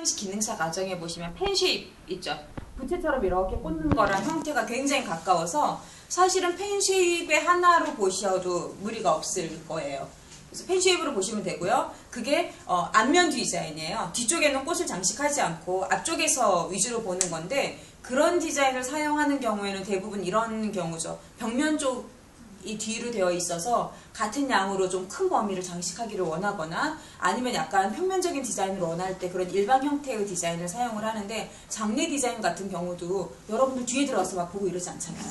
시상식 기능사 과정에 보시면 펜쉐입 있죠. 부채처럼 이렇게 꽂는 거랑 형태가 굉장히 가까워서 사실은 펜쉐입의 하나로 보셔도 무리가 없을 거예요. 그래서 펜쉐입으로 보시면 되고요. 그게 어, 앞면 디자인이에요. 뒤쪽에는 꽃을 장식하지 않고 앞쪽에서 위주로 보는 건데 그런 디자인을 사용하는 경우에는 대부분 이런 경우죠. 벽면 쪽 이 뒤로 되어 있어서 같은 양으로 좀 큰 범위를 장식하기를 원하거나 아니면 약간 평면적인 디자인을 원할 때 그런 일반 형태의 디자인을 사용을 하는데 장례 디자인 같은 경우도 여러분들 뒤에 들어와서 막 보고 이러지 않잖아요.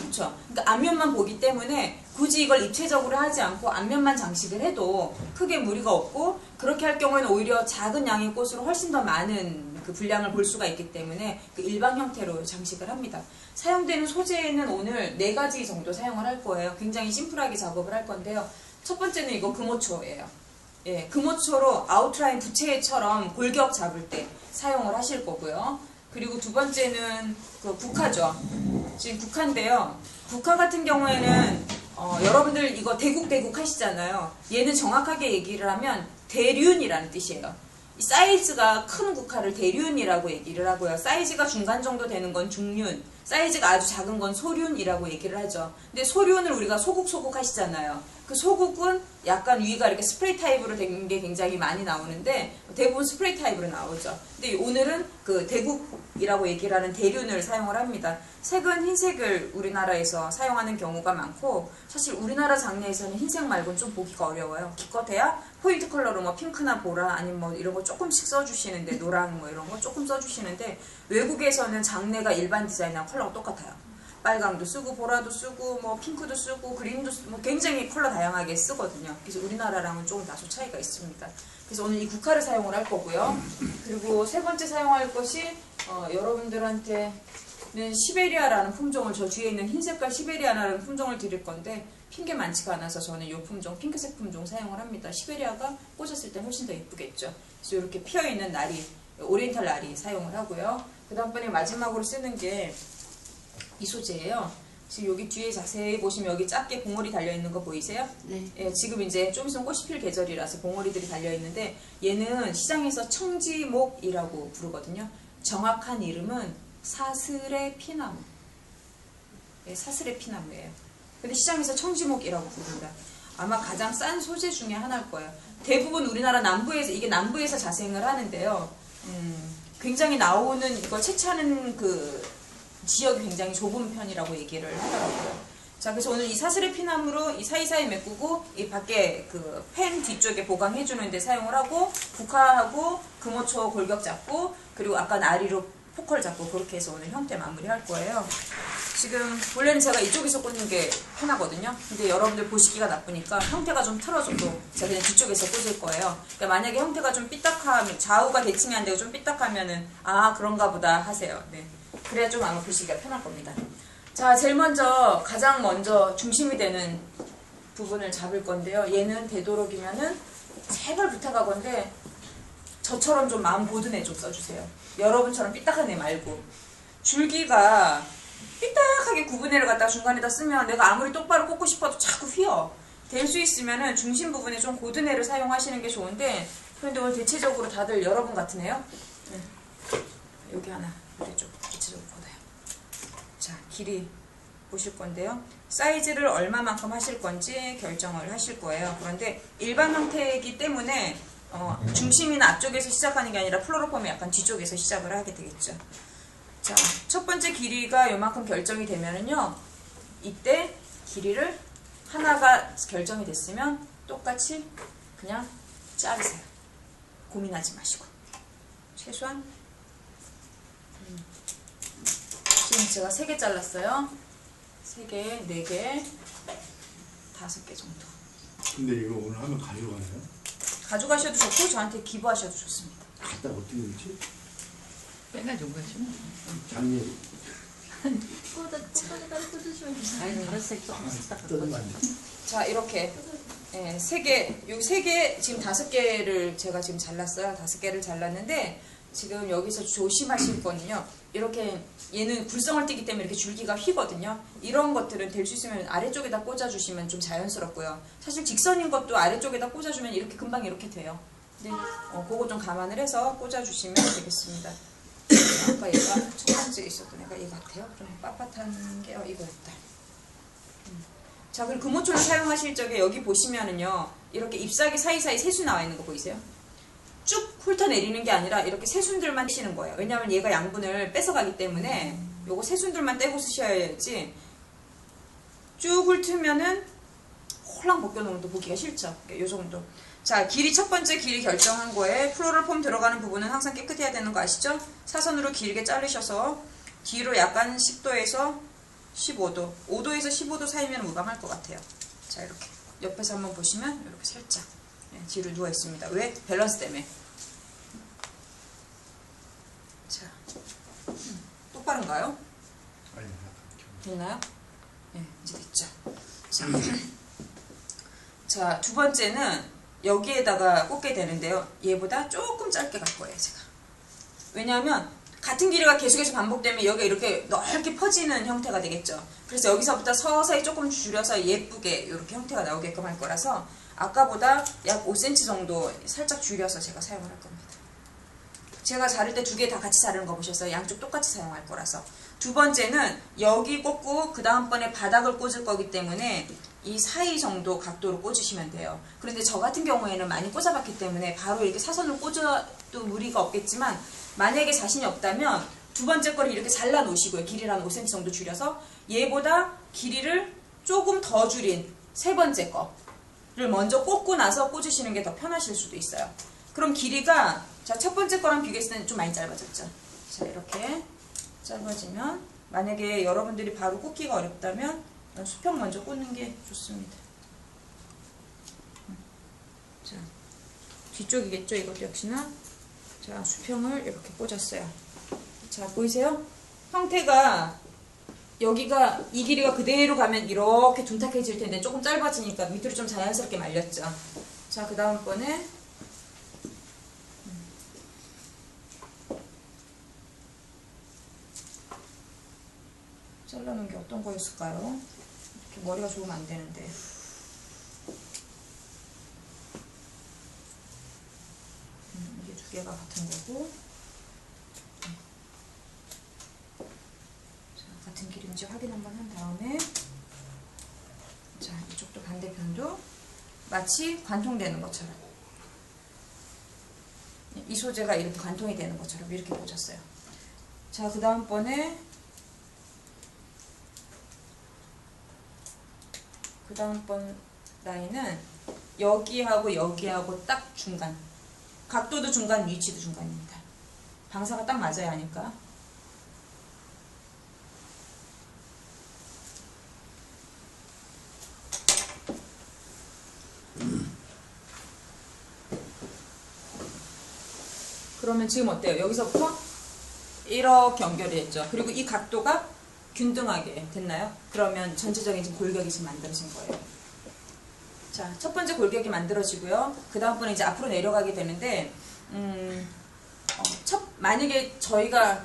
그렇죠? 그러니까 앞면만 보기 때문에 굳이 이걸 입체적으로 하지 않고 앞면만 장식을 해도 크게 무리가 없고 그렇게 할 경우에는 오히려 작은 양의 꽃으로 훨씬 더 많은 그 분량을 볼 수가 있기 때문에 그 일반 형태로 장식을 합니다. 사용되는 소재는 오늘 네 가지 정도 사용을 할 거예요. 굉장히 심플하게 작업을 할 건데요. 첫 번째는 이거 금호초예요. 예, 금호초로 아웃라인 부채처럼 골격 잡을 때 사용을 하실 거고요. 그리고 두 번째는 그 국화죠. 지금 국화인데요. 국화 같은 경우에는 어, 여러분들 이거 대국대국 하시잖아요. 얘는 정확하게 얘기를 하면 대륜이라는 뜻이에요. 이 사이즈가 큰 국화를 대륜이라고 얘기를 하고요. 사이즈가 중간 정도 되는 건 중륜, 사이즈가 아주 작은 건 소륜이라고 얘기를 하죠. 근데 소륜을 우리가 소국소국 하시잖아요. 그 소국은 약간 위가 이렇게 스프레이 타입으로 된 게 굉장히 많이 나오는데 대부분 스프레이 타입으로 나오죠. 근데 오늘은 그 대국이라고 얘기를 하는 대륜을 사용을 합니다. 색은 흰색을 우리나라에서 사용하는 경우가 많고 사실 우리나라 장례에서는 흰색 말고는 좀 보기가 어려워요. 기껏해야 포인트 컬러로 뭐 핑크나 보라 아니면 뭐 이런 거 조금씩 써주시는데 노랑 뭐 이런 거 조금 써주시는데 외국에서는 장례가 일반 디자인이랑 컬러가 똑같아요. 빨강도 쓰고 보라도 쓰고 뭐 핑크도 쓰고 그린도 쓰, 뭐 굉장히 컬러 다양하게 쓰거든요. 그래서 우리나라랑은 조금 다소 차이가 있습니다. 그래서 오늘 이 국화를 사용을 할 거고요. 그리고 세 번째 사용할 것이 어, 여러분들한테 는 시베리아라는 품종을 저 뒤에 있는 흰 색깔 시베리아라는 품종을 드릴 건데 핑계 많지가 않아서 저는 이 품종 핑크색 품종 사용을 합니다. 시베리아가 꽂았을 때 훨씬 더 예쁘겠죠. 그래서 이렇게 피어 있는 날이 오리엔탈 날이 사용을 하고요. 그 다음번에 마지막으로 쓰는 게 이 소재예요. 지금 여기 뒤에 자세히 보시면 여기 작게 봉오리 달려 있는 거 보이세요? 네. 예, 지금 이제 좀 있으면 꽃이 필 계절이라서 봉오리들이 달려 있는데 얘는 시장에서 청지목이라고 부르거든요. 정확한 이름은 사슬의 피나무. 예, 사슬의 피나무예요. 근데 시장에서 청지목이라고 부릅니다. 아마 가장 싼 소재 중에 하나일 거예요. 대부분 우리나라 남부에서 이게 남부에서 자생을 하는데요. 음, 굉장히 나오는 이걸 채취하는 그 지역이 굉장히 좁은 편이라고 얘기를 하더라고요. 자, 그래서 오늘 이 사슬의 피나무로 이 사이사이 메꾸고 이 밖에 그 펜 뒤쪽에 보강해 주는 데 사용을 하고 국화하고 금호초 골격 잡고 그리고 아까 나리로 포컬 잡고 그렇게 해서 오늘 형태 마무리 할 거예요. 지금 원래는 제가 이쪽에서 꽂는 게 편하거든요. 근데 여러분들 보시기가 나쁘니까 형태가 좀 틀어져도 제가 그냥 뒤쪽에서 꽂을 거예요. 그러니까 만약에 형태가 좀 삐딱하면 좌우가 대칭이 안 되고 좀 삐딱하면은 아 그런가 보다 하세요. 네. 그래야 좀 아마 보시기가 편할 겁니다. 자, 제일 먼저 가장 먼저 중심이 되는 부분을 잡을 건데요. 얘는 되도록이면은 제발 부탁하건데 저처럼 좀 마음 고든애 좀 써주세요. 여러분처럼 삐딱한 애 말고 줄기가 삐딱하게 구분해를 갖다 중간에다 쓰면 내가 아무리 똑바로 꽂고 싶어도 자꾸 휘어. 될 수 있으면은 중심 부분에 좀 고든 애를 사용하시는 게 좋은데 그런데 오늘 대체적으로 다들 여러분 같은 애요? 네. 여기 하나, 여기 좀 대체적으로 걷어요. 자, 길이 보실 건데요. 사이즈를 얼마만큼 하실 건지 결정을 하실 거예요. 그런데 일반 형태이기 때문에 어, 중심이나 앞쪽에서 시작하는 게 아니라 플로로폼이 약간 뒤쪽에서 시작을 하게 되겠죠. 자, 첫 번째 길이가 요만큼 결정이 되면은요. 이때 길이를 하나가 결정이 됐으면 똑같이 그냥 자르세요. 고민하지 마시고. 최소한 음, 지금 제가 3개 잘랐어요. 3개, 4개, 5개 정도. 근데 이거 오늘 하면 가져가나요? 가져가셔도 좋고 저한테 기부하셔도 좋습니다. 갖다 어떻게 넣지? 빼가지고 가시면 장례 꽃에다 꽂으시면 되잖아요. 아니 다른 색 조금 딱 뜯으면 안 돼. 자 이렇게 예, 세 개, 여기 세 개, 지금 다섯 개를 제가 지금 잘랐어요. 다섯 개를 잘랐는데 지금 여기서 조심하실 거는요. 이렇게 얘는 굴성을 띠기 때문에 이렇게 줄기가 휘거든요. 이런 것들은 될 수 있으면 아래쪽에다 꽂아주시면 좀 자연스럽고요. 사실 직선인 것도 아래쪽에다 꽂아주면 이렇게 금방 이렇게 돼요. 네. 어, 그거 좀 감안을 해서 꽂아주시면 되겠습니다. 아까 얘가 첫 번째 있었던 애가 얘 같아요. 좀 빳빳한 게 어, 이거였다. 음. 자, 그리고 금호초를 사용하실 적에 여기 보시면은요, 이렇게 잎사귀 사이사이 새순 나와 있는 거 보이세요? 쭉 훑어내리는 게 아니라 이렇게 새순들만 떼시는 거예요. 왜냐하면 얘가 양분을 뺏어가기 때문에 요거 새순들만 떼고 쓰셔야지 쭉 훑으면은 홀랑 벗겨놓으면 또 보기가 싫죠. 요 정도. 자, 길이 첫 번째 길이 결정한 거에 플로럴 폼 들어가는 부분은 항상 깨끗해야 되는 거 아시죠? 사선으로 길게 자르셔서 뒤로 약간 10도에서 15도, 5도에서 15도 사이면 무감할 것 같아요. 자, 이렇게 옆에서 한번 보시면 이렇게 살짝 네, 뒤로 누워 있습니다. 왜? 밸런스 때문에. 자, 음, 똑바른가요? 아니 약간 됐나요? 네, 이제 됐죠. 자, 자, 두 번째는 여기에다가 꽂게 되는데요. 얘보다 조금 짧게 갈 거예요, 제가. 왜냐하면 같은 길이가 계속해서 반복되면 여기가 이렇게 넓게 퍼지는 형태가 되겠죠. 그래서 여기서부터 서서히 조금 줄여서 예쁘게 이렇게 형태가 나오게끔 할 거라서 아까보다 약 5cm 정도 살짝 줄여서 제가 사용을 할 겁니다. 제가 자를 때 두 개 다 같이 자르는 거 보셨어요? 양쪽 똑같이 사용할 거라서. 두 번째는 여기 꽂고 그 다음번에 바닥을 꽂을 거기 때문에 이 사이 정도 각도로 꽂으시면 돼요. 그런데 저 같은 경우에는 많이 꽂아봤기 때문에 바로 이렇게 사선을 꽂아도 무리가 없겠지만 만약에 자신이 없다면 두 번째 거를 이렇게 잘라 놓으시고요. 길이를 한 5cm 정도 줄여서 얘보다 길이를 조금 더 줄인 세 번째 거 를 먼저 꽂고 나서 꽂으시는 게 더 편하실 수도 있어요. 그럼 길이가 자 첫 번째 거랑 비교했을 때는 좀 많이 짧아졌죠. 자 이렇게 짧아지면 만약에 여러분들이 바로 꽂기가 어렵다면 수평 먼저 꽂는 게 좋습니다. 음. 자 뒤쪽이겠죠 이것도 역시나 자 수평을 이렇게 꽂았어요. 자 보이세요? 형태가 여기가 이 길이가 그대로 가면 이렇게 둔탁해질 텐데 조금 짧아지니까 밑으로 좀 자연스럽게 말렸죠. 자 그 다음번에 잘라놓은 게 어떤 거였을까요? 이렇게 머리가 좋으면 안 되는데. 음, 이게 두 개가 같은 거고. 음. 자, 길인지 확인 한번 한 다음에. 자, 이쪽도 반대편도 마치 관통되는 것처럼. 이 소재가 이렇게 관통이 되는 것처럼 이렇게 꽂았어요. 자, 그 다음번에 그 다음번 라인은 여기하고 여기하고 딱 중간 각도도 중간 위치도 중간입니다 방사가 딱 맞아야 하니까 그러면 지금 어때요? 여기서부터 이렇게 연결이 됐죠. 그리고 이 각도가 균등하게 됐나요? 그러면 전체적인 지금 골격이 지금 만들어진 거예요. 자, 첫 번째 골격이 만들어지고요. 그 다음번에 이제 앞으로 내려가게 되는데, 음, 어, 첫, 만약에 저희가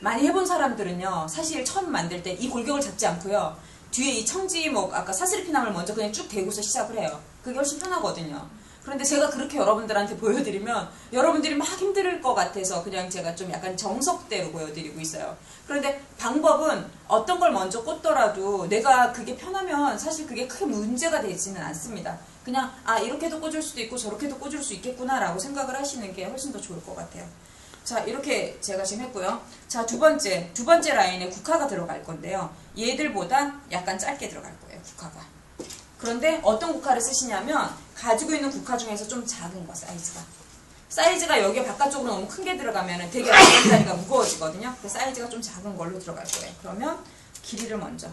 많이 해본 사람들은요, 사실 처음 만들 때 이 골격을 잡지 않고요. 뒤에 이 청지목, 아까 사슬피남을 먼저 그냥 쭉 대고서 시작을 해요. 그게 훨씬 편하거든요. 그런데 제가 그렇게 여러분들한테 보여드리면 여러분들이 막 힘들 것 같아서 그냥 제가 좀 약간 정석대로 보여드리고 있어요. 그런데 방법은 어떤 걸 먼저 꽂더라도 내가 그게 편하면 사실 그게 크게 문제가 되지는 않습니다. 그냥 아 이렇게도 꽂을 수도 있고 저렇게도 꽂을 수 있겠구나라고 생각을 하시는 게 훨씬 더 좋을 것 같아요. 자 이렇게 제가 지금 했고요. 자 두 번째 두 번째 라인에 국화가 들어갈 건데요. 얘들보다 약간 짧게 들어갈 거예요. 국화가. 그런데 어떤 국화를 쓰시냐면 가지고 있는 국화 중에서 좀 작은 거 사이즈가. 사이즈가 여기 바깥쪽으로 너무 큰 게 들어가면 되게 라인다리가 무거워지거든요. 그 사이즈가 좀 작은 걸로 들어갈 거예요. 그러면 길이를 먼저.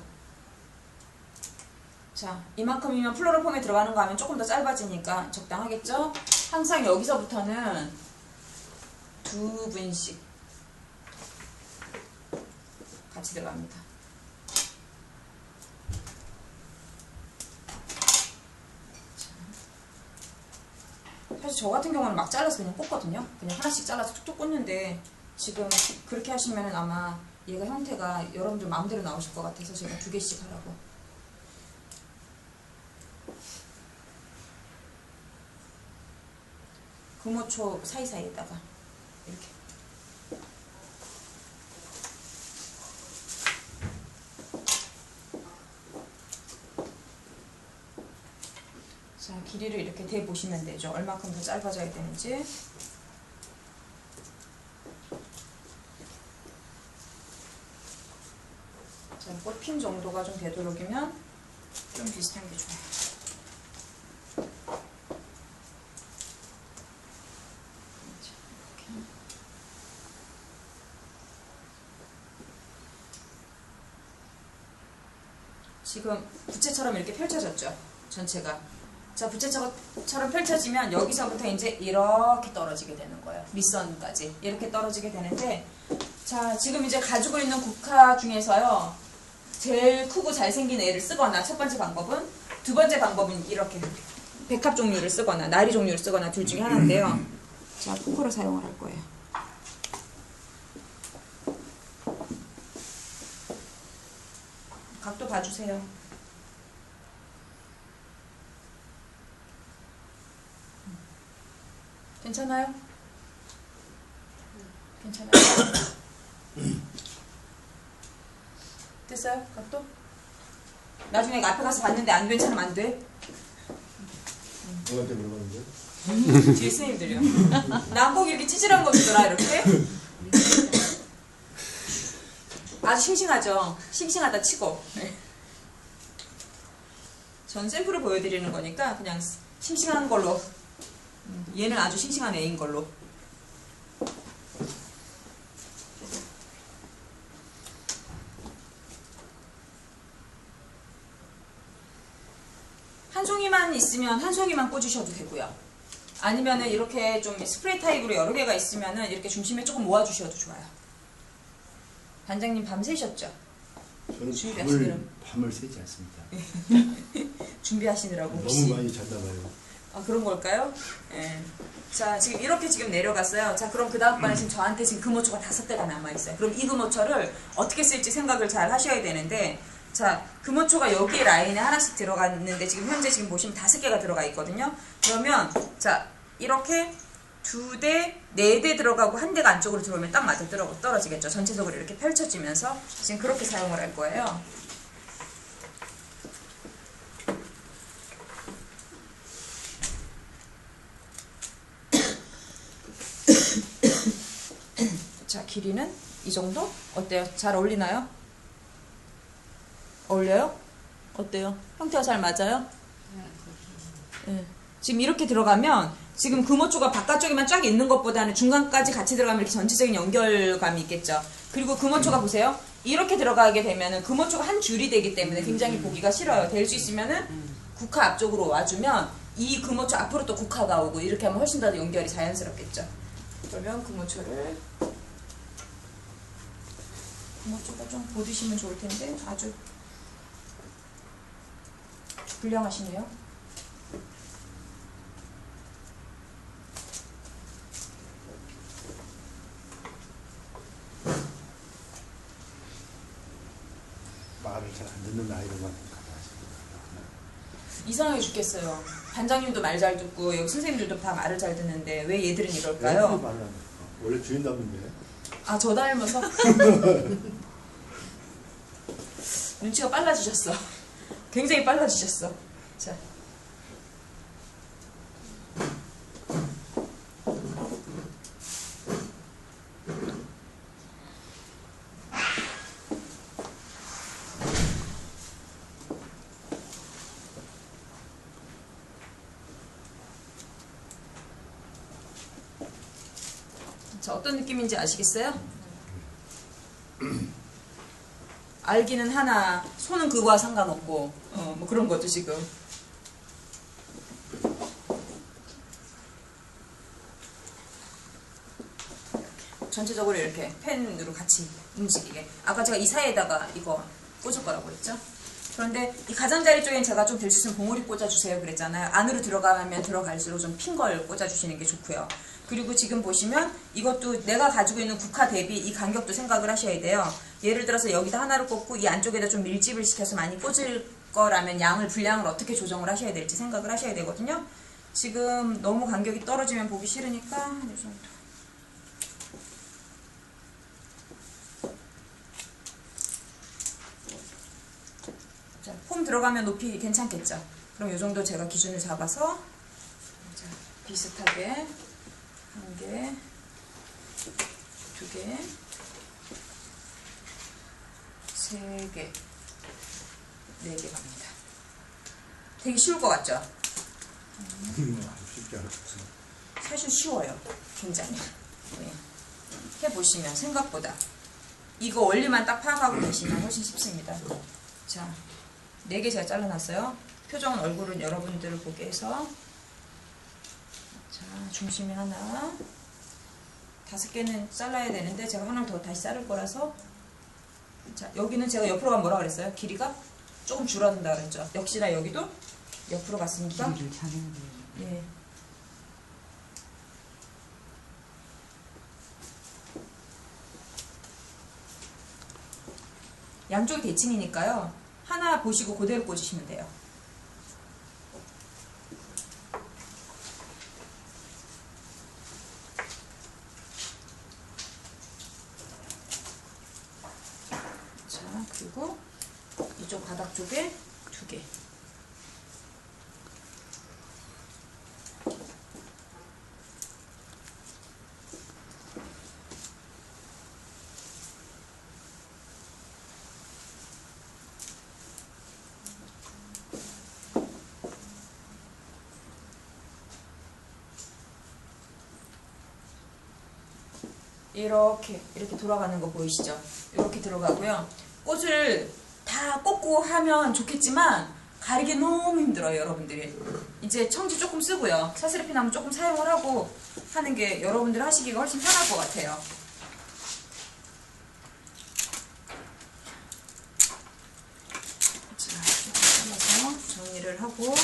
자 이만큼이면 플로럴 폼에 들어가는 거 하면 조금 더 짧아지니까 적당하겠죠? 항상 여기서부터는 두 분씩 같이 들어갑니다 사실 저 같은 경우는 막 잘라서 그냥 꽂거든요. 그냥 하나씩 잘라서 툭툭 꽂는데 지금 그렇게 하시면은 아마 얘가 형태가 여러분들 마음대로 나오실 것 같아서 제가 두 개씩 하라고. 금호초 사이사이에다가 이렇게 자 길이를 이렇게 대 보시면 되죠. 얼마큼 더 짧아져야 되는지. 자 꽃핀 정도가 좀 되도록이면 좀 비슷한 게 좋아요. 지금 부채처럼 이렇게 펼쳐졌죠 전체가 자 부채처럼 펼쳐지면 여기서부터 이제 이렇게 떨어지게 되는 거예요. 밑선까지 이렇게 떨어지게 되는데 자 지금 이제 가지고 있는 국화 중에서요 제일 크고 잘생긴 애를 쓰거나 첫 번째 방법은 두 번째 방법은 이렇게 백합 종류를 쓰거나 나리 종류를 쓰거나 둘 중에 하나인데요. 자 포크를 사용을 할 거예요. 각도 봐주세요 괜찮아요? 괜찮아요? 됐어요? 각도? 나중에 앞에 가서 봤는데 안 괜찮으면 안 돼? 누구한테 물어봤는데? 뒤에 스님들이요. 난꼭 이렇게 찌질한 거 주더라, 이렇게. 아주 싱싱하죠? 싱싱하다 치고. 네. 전 샘플을 보여드리는 거니까 그냥 싱싱한 걸로. 음, 얘는 아주 싱싱한 애인 걸로. 한 송이만 있으면 한 송이만 꽂으셔도 되고요. 아니면은 이렇게 좀 스프레이 타입으로 여러 개가 있으면은 이렇게 중심에 조금 모아주셔도 좋아요. 반장님 밤새셨죠? 저는. 밤을, 밤을 새지 않습니다. 준비하시느라고 너무 혹시 많이 잤나 봐요. 아 그런 걸까요? 예. 자 지금 이렇게 지금 내려갔어요. 자 그럼 그 다음 번에 지금 저한테 지금 금호초가 다섯 대가 남아 있어요. 그럼 이 금호초를 어떻게 쓸지 생각을 잘 하셔야 되는데 자 금호초가 여기 라인에 하나씩 들어갔는데 지금 현재 지금 보시면 다섯 개가 들어가 있거든요. 그러면 자 이렇게 두 대, 네 대 들어가고 한 대가 안쪽으로 들어오면 딱 맞아 떨어, 떨어지겠죠. 전체적으로 이렇게 펼쳐지면서 지금 그렇게 사용을 할 거예요. 자, 길이는 이 정도? 어때요? 잘 어울리나요? 어울려요? 어때요? 형태가 잘 맞아요? 예. 지금 이렇게 들어가면 지금 금호초가 바깥쪽에만 쫙 있는 것보다는 중간까지 같이 들어가면 이렇게 전체적인 연결감이 있겠죠. 그리고 금호초가 보세요. 이렇게 들어가게 되면은 금호초가 한 줄이 되기 때문에 굉장히 보기가 싫어요. 될 수 있으면은 국화 앞쪽으로 와주면 이 금호초 앞으로 또 국화가 오고 이렇게 하면 훨씬 더 연결이 자연스럽겠죠. 그러면 금호초를 금호초가 좀 보드시면 좋을 텐데 아주 훌륭하시네요. 말을 잘 안 듣는 가져가시니까. 이상하게 죽겠어요. 반장님도 말 잘 듣고 여기 선생님들도 다 말을 잘 듣는데 왜 얘들은 이럴까요? 원래 주인 닮은데. 아, 저 닮아서 눈치가 빨라지셨어. 굉장히 빨라지셨어. 자. 자, 어떤 느낌인지 아시겠어요? 알기는 하나, 손은 그거와 상관없고, 어, 뭐 그런 거죠, 지금. 전체적으로 이렇게 펜으로 같이 움직이게. 아까 제가 이 사이에다가 이거 꽂을 거라고 했죠? 그런데 이 가장자리 쪽엔 제가 좀 될 수 있으면 봉오리 꽂아주세요 그랬잖아요. 안으로 들어가면 들어갈수록 좀 핀 걸 꽂아주시는 게 좋고요. 그리고 지금 보시면 이것도 내가 가지고 있는 국화 대비 이 간격도 생각을 하셔야 돼요. 예를 들어서 여기다 하나를 꽂고 이 안쪽에다 좀 밀집을 시켜서 많이 꽂을 거라면 양을 분량을 어떻게 조정을 하셔야 될지 생각을 하셔야 되거든요. 지금 너무 간격이 떨어지면 보기 싫으니까 이 정도. 자, 폼 들어가면 높이 괜찮겠죠? 그럼 이 정도 제가 기준을 잡아서 자, 비슷하게 한 개, 두 개, 세 개, 네개 갑니다. 되게 쉬울 것 같죠? 사실 쉬워요. 굉장히. 네. 해보시면 생각보다 이거 원리만 딱 파악하고 계시면 훨씬 쉽습니다. 자, 네개 제가 잘라놨어요. 표정은 얼굴은 여러분들을 보게 해서 자, 중심이 하나 다섯 개는 잘라야 되는데 제가 하나를 더 다시 자를 거라서 자, 여기는 제가 옆으로 가면 뭐라 그랬어요? 길이가 조금 줄어든다 그랬죠. 역시나 여기도 옆으로 갔으니까 길이를 잘해야 돼요. 예. 양쪽이 대칭이니까요. 하나 보시고 그대로 꽂으시면 돼요. 자, 그리고 이쪽 바닥 쪽에 두 개. 이렇게 이렇게 돌아가는 거 보이시죠? 이렇게 들어가고요. 꽃을 다 꽂고 하면 좋겠지만 가리기 너무 힘들어요, 여러분들이. 이제 청지 조금 쓰고요. 사스리피 나무 조금 사용을 하고 하는 게 여러분들 하시기가 훨씬 편할 것 같아요. 자, 조금 잘라서 정리를 하고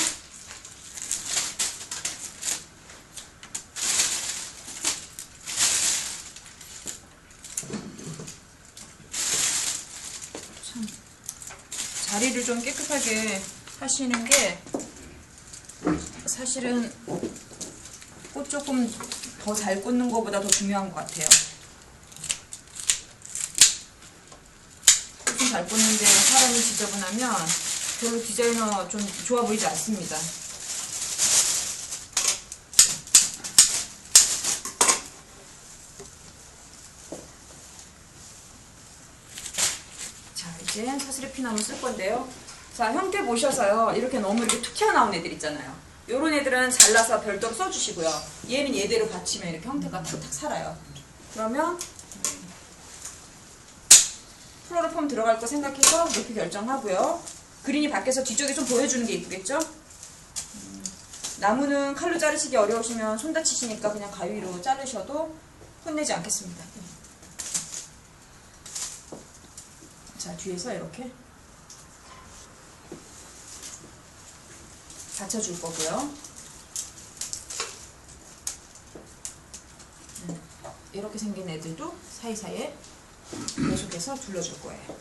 참 자리를 좀 깨끗하게 하시는 게 사실은 꽃 조금 더 잘 꽂는 것보다 더 중요한 것 같아요. 꽃을 잘 꽂는데 사람이 지저분하면 별로 디자이너 좀 좋아 보이지 않습니다. 자, 이제 사슬의 피나무 쓸 건데요. 자, 형태 보셔서요. 이렇게 너무 이렇게 툭 튀어나온 애들 있잖아요. 요런 애들은 잘라서 별도로 써주시고요. 얘는 얘대로 받치면 이렇게 형태가 탁탁 살아요. 그러면 플로럴 폼 들어갈 거 생각해서 높이 결정하고요. 그린이 밖에서 뒤쪽에 좀 보여주는 게 이쁘겠죠? 음, 나무는 칼로 자르시기 어려우시면 손 다치시니까 그냥 가위로 자르셔도 혼내지 않겠습니다. 자, 뒤에서 이렇게 받쳐줄 거고요. 음, 이렇게 생긴 애들도 사이사이에 계속해서 둘러줄 거예요.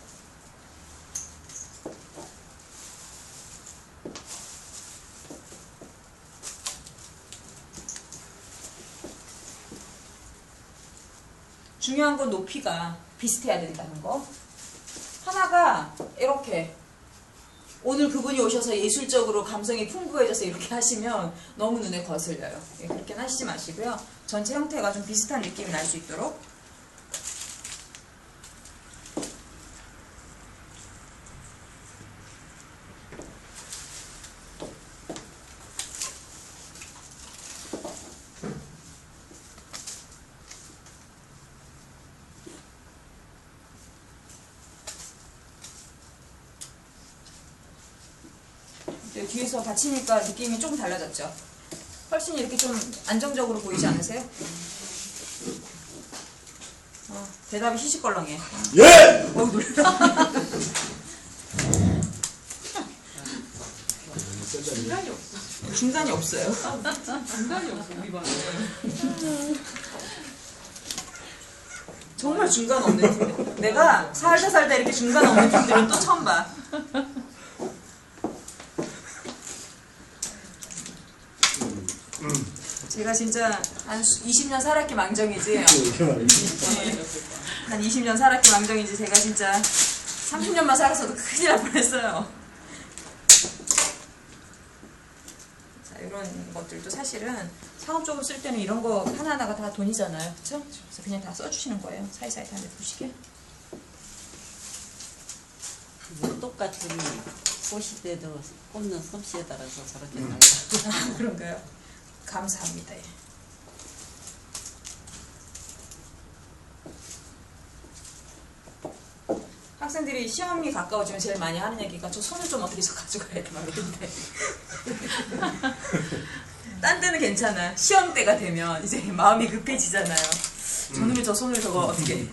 중요한 건 높이가 비슷해야 된다는 거. 하나가 이렇게 오늘 그분이 오셔서 예술적으로 감성이 풍부해져서 이렇게 하시면 너무 눈에 거슬려요. 예, 그렇게 하시지 마시고요. 전체 형태가 좀 비슷한 느낌이 날 수 있도록 네, 뒤에서 받치니까 느낌이 조금 달라졌죠? 훨씬 이렇게 좀 안정적으로 보이지 않으세요? 어, 대답이 시시껄렁해. 예! 어우, 놀라. 중간이 없어. 중간이 없어요. 중간이 없어, 우리 반에. 정말 중간 없는 팀. 내가 살다 살다 이렇게 중간 없는 팀들은 또 처음 봐. 음, 제가 진짜 한 20년 살았기 망정이지. 이렇게 말이지. 한 20년 살았기 망정이지. 제가 진짜 30년만 살았어도 큰일 날 뻔했어요. 자, 이런 것들도 사실은 상업적으로 쓸 때는 이런 거 하나하나가 다 돈이잖아요. 그쵸? 그래서 그냥 다 써주시는 거예요. 사이사이 다 내보시게. 뭐 똑같은 꽃이 돼도 꽂는 솜씨에 따라서 저렇게 달라. 아, 그런가요? 감사합니다. 예. 학생들이 시험이 가까워지면 제일 많이 하는 얘기가 저 손을 좀 어떻게 저 가져가야 돼 말인데 딴 때는 괜찮아 시험 때가 되면 이제 마음이 급해지잖아요 저놈의 저 손을 저거 어떻게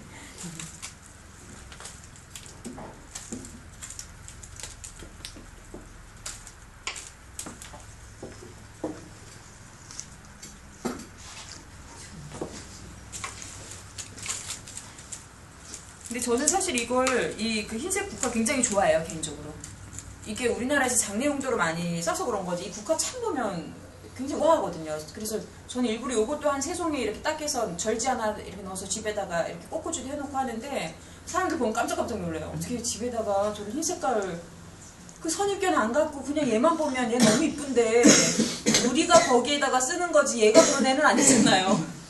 저는 사실 이걸 이 그 흰색 국화 굉장히 좋아해요 개인적으로. 이게 우리나라에서 장례 용도로 많이 써서 그런 거지 이 국화 참 보면 굉장히 우아하거든요. 그래서 저는 일부러 이것도 한 세 송이 이렇게 딱 해서 절지 하나 이렇게 넣어서 집에다가 이렇게 꽃꽂이도 해놓고 하는데 사람들 보면 깜짝깜짝 놀래요. 어떻게 집에다가 저런 흰 색깔 그 선입견 안 갖고 그냥 얘만 보면 얘 너무 이쁜데 우리가 거기에다가 쓰는 거지 얘가 그런 애는 아니잖아요.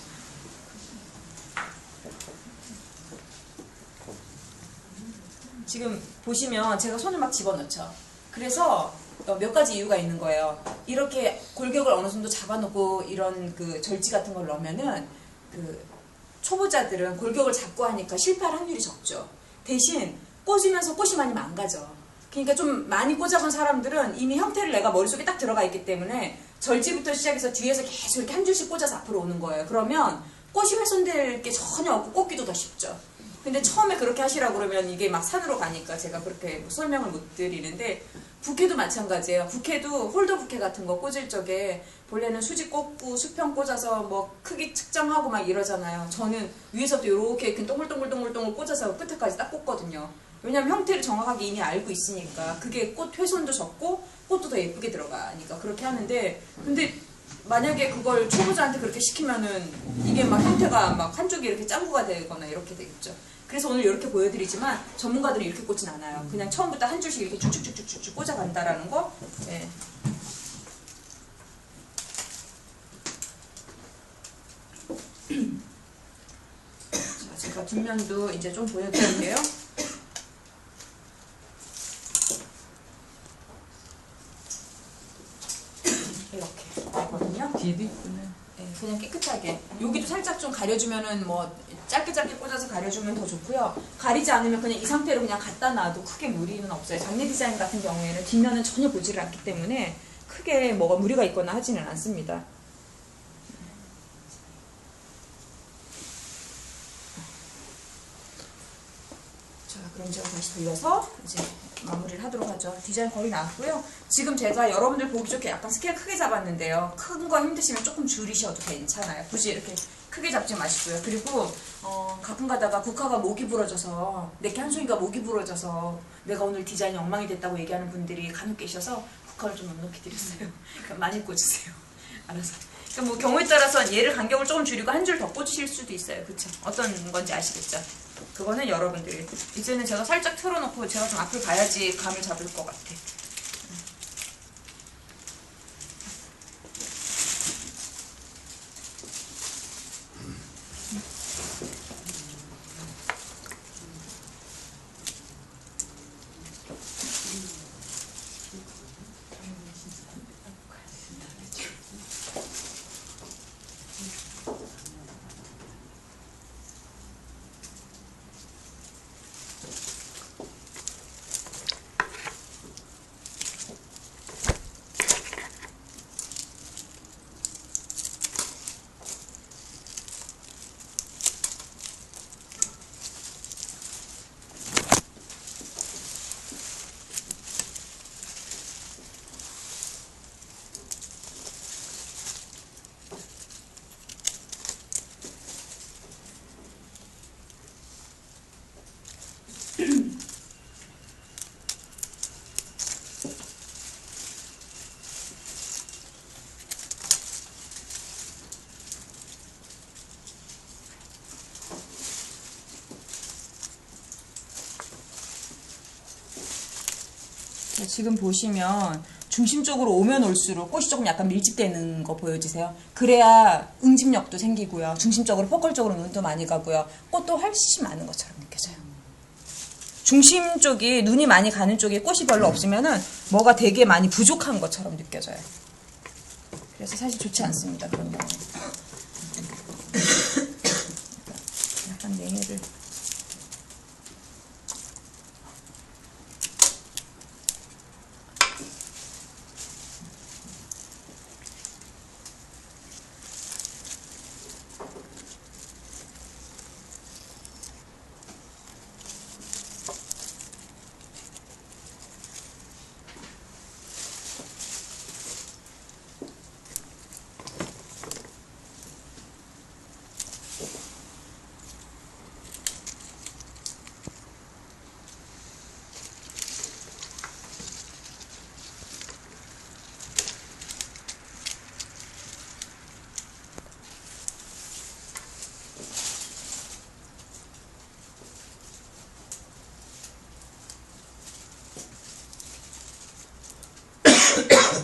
지금 보시면 제가 손을 막 집어넣죠. 그래서 어, 몇 가지 이유가 있는 거예요. 이렇게 골격을 어느 정도 잡아놓고 이런 그 절지 같은 걸 넣으면은 그 초보자들은 골격을 잡고 하니까 실패할 확률이 적죠. 대신 꽂으면서 꽃이 많이 망가져. 그러니까 좀 많이 꽂아본 사람들은 이미 형태를 내가 머릿속에 딱 들어가 있기 때문에 절지부터 시작해서 뒤에서 계속 이렇게 한 줄씩 꽂아서 앞으로 오는 거예요. 그러면 꽃이 훼손될 게 전혀 없고 꽂기도 더 쉽죠. 근데 처음에 그렇게 하시라고 그러면 이게 막 산으로 가니까 제가 그렇게 뭐 설명을 못 드리는데 부케도 마찬가지예요. 부케도 홀더 부케 같은 거 꽂을 적에 본래는 수지 꽂고 수평 꽂아서 뭐 크기 측정하고 막 이러잖아요. 저는 위에서부터 이렇게 이렇게 동글동글동글동글 꽂아서 끝에까지 딱 꽂거든요. 왜냐면 형태를 정확하게 이미 알고 있으니까 그게 꽃 훼손도 적고 꽃도 더 예쁘게 들어가니까 그렇게 하는데 근데 만약에 그걸 초보자한테 그렇게 시키면은 이게 막 형태가 막 한쪽이 이렇게 짱구가 되거나 이렇게 되겠죠. 그래서 오늘 이렇게 보여드리지만 전문가들이 이렇게 꽂진 않아요. 그냥 처음부터 한 줄씩 이렇게 쭉쭉쭉쭉쭉 꽂아간다라는 거. 예. 자, 제가 뒷면도 이제 좀 보여드릴게요. 이렇게 되거든요. 뒤에도 이쁘네. 네, 그냥 깨끗하게. 여기도 살짝 좀 가려주면은 뭐 짧게 짧게 꽂아서 가려주면 더 좋고요. 가리지 않으면 그냥 이 상태로 그냥 갖다 놔도 크게 무리는 없어요. 장례 디자인 같은 경우에는 뒷면은 전혀 보지를 않기 때문에 크게 뭐가 무리가 있거나 하지는 않습니다. 자, 그럼 제가 다시 돌려서 이제 마무리를 하도록 하죠. 디자인 거의 나왔고요. 지금 제가 여러분들 보기 좋게 약간 스케일 크게 잡았는데요. 큰 거 힘드시면 조금 줄이셔도 괜찮아요. 굳이 이렇게 크게 잡지 마시고요. 그리고 어, 가끔 가다가 국화가 목이 부러져서 내게 한 송이가 목이 부러져서 내가 오늘 디자인이 엉망이 됐다고 얘기하는 분들이 간혹 계셔서 국화를 좀 넉넉히 드렸어요. 그러니까 많이 꽂으세요. 알아서. 그러니까 뭐 경우에 따라서 얘를 간격을 조금 줄이고 한 줄 더 꽂으실 수도 있어요. 그쵸? 어떤 건지 아시겠죠? 그거는 여러분들이. 이제는 제가 살짝 틀어놓고 제가 좀 앞을 봐야지 감을 잡을 것 같아. 지금 보시면 중심 쪽으로 오면 올수록 꽃이 조금 약간 밀집되는 거 보여지세요? 그래야 응집력도 생기고요. 중심적으로 포컬적으로 눈도 많이 가고요. 꽃도 훨씬 많은 것처럼 느껴져요. 중심 쪽이 눈이 많이 가는 쪽에 꽃이 별로 없으면은 뭐가 되게 많이 부족한 것처럼 느껴져요. 그래서 사실 좋지 않습니다. 그런 경우는.